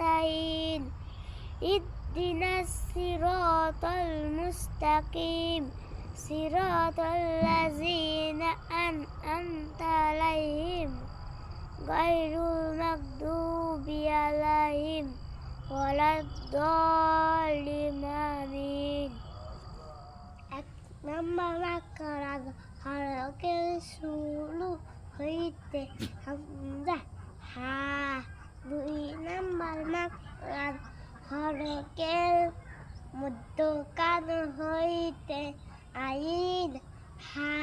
نستعين اهدنا الصراط المستقيم. صراط الذين أنعمت عليهم. غير المغضوب عليهم ولا الظالمين آمين لما ذكر خلق رسوله خيط حمده حا নম্বর মাকার হরকের মধ্যকান হইতে আইন হা।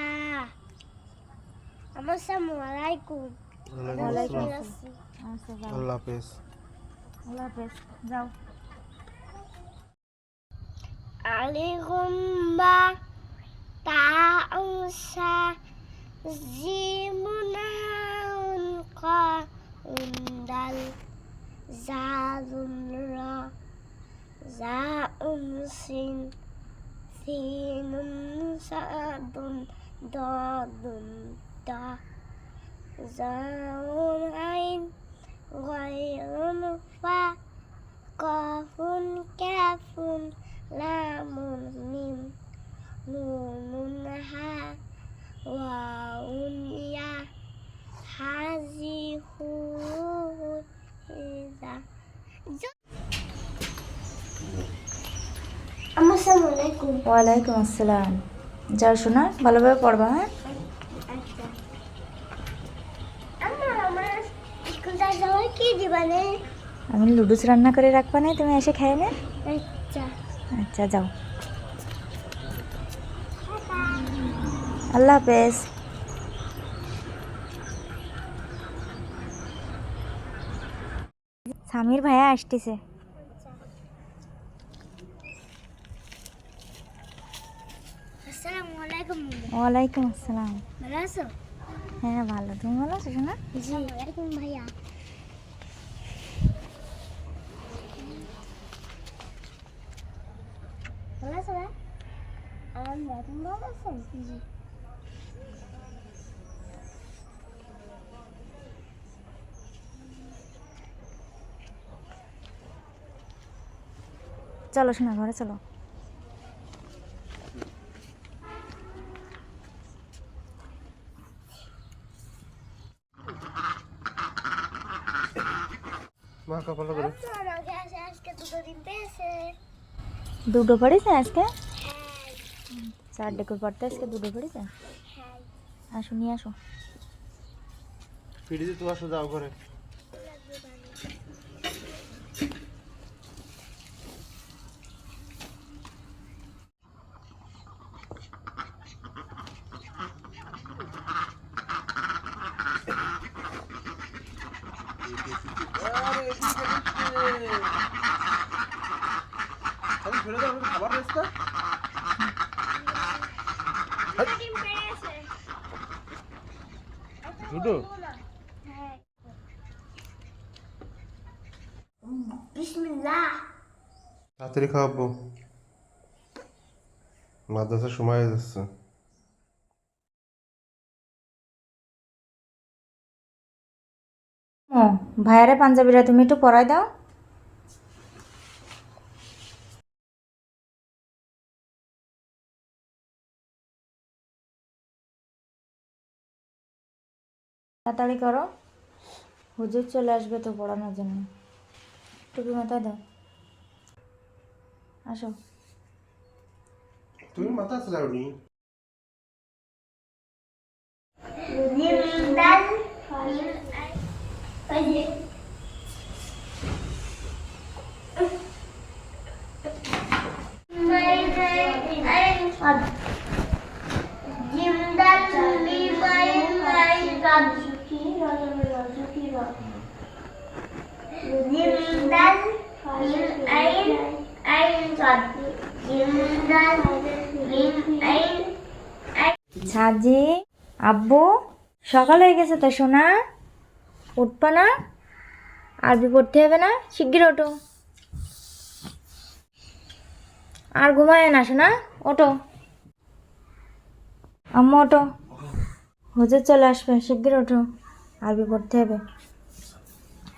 আসসালামু আলাইকুম। ওয়ালাইকুম আসসালাম। যাও আল্লাহ হাফেজ। আল্লাহ হাফেজ। যাও। আলিগুম্বা তাউসা জিমুনাউন কা উন্দাল ra ra um sin sinun sa dun do dun da ra um ain gọi um fa có phun ca phun la mùn mìm mùn ha wow ওয়ালাইকুম আসসালাম। যাও শোনা ভালোভাবে পড়বা হ্যাঁ? আমি লুডুস রান্না করে রাখবা না তুমি এসে খেয়ে নে। আচ্ছা। আচ্ছা যাও। আল্লাহ হাফেজ। স্বামীর ভাইয়া আসতেছে। আসসালামু আলাইকুম। ওয়ালাইকুম আসসালাম। ভালো আছো? হ্যাঁ ভালো। তুমি ভালো আছো শোনা জি ওয়ালাইকুম ভাইয়া। ভালো আছো ভাই? ভালো আছো? জি। চলো শোনা ঘরে চলো। মা কপালে করে আজকে দুটো দিন পেয়েছে দুটো পড়েছে আজকে? চার ডেকে পড়তে আজকে দুটো পড়েছে? আসো নিয়ে আসো। ফিরিয়ে তো আসো যাও ঘরে। খাবার রেস্তা ডিম পেয়েছে দুটো? হ্যাঁ তাড়াতাড়ি খাওয়াবো। মাদ্রাসার সময় হয়ে যাচ্ছে। ও ভাইয়ারে পাঞ্জাবিরা তুমি একটু পরাই দাও। তাড়াতাড়ি করো হুজুর চলে আসবে তো পড়ানোর জন্য টুপি মাথায় দাও আসো তুমি মাথা আছে Thank জিমদাল সাজি আব্বু, সকাল হয়ে গেছে তো সোনা। উঠবা না? আরবি পড়তে হবে না? শিগগির ওঠো। আর ঘুমায় না সোনা? ওঠো। আম্মু, ওঠো। হুজুর চলে আসবে, শিগগির ওঠো। আরবি পড়তে হবে?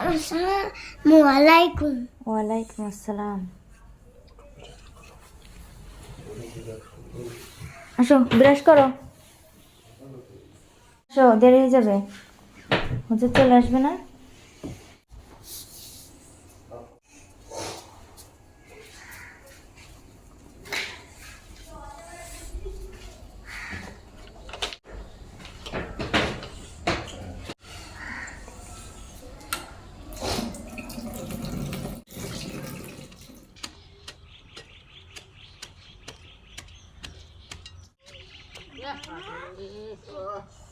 আসসালামু আলাইকুম। ওয়ালাইকুম আসসালাম। আসো ব্রাশ করো। আসো দেরি হয়ে যাবে। হুজুর চলে আসবে না?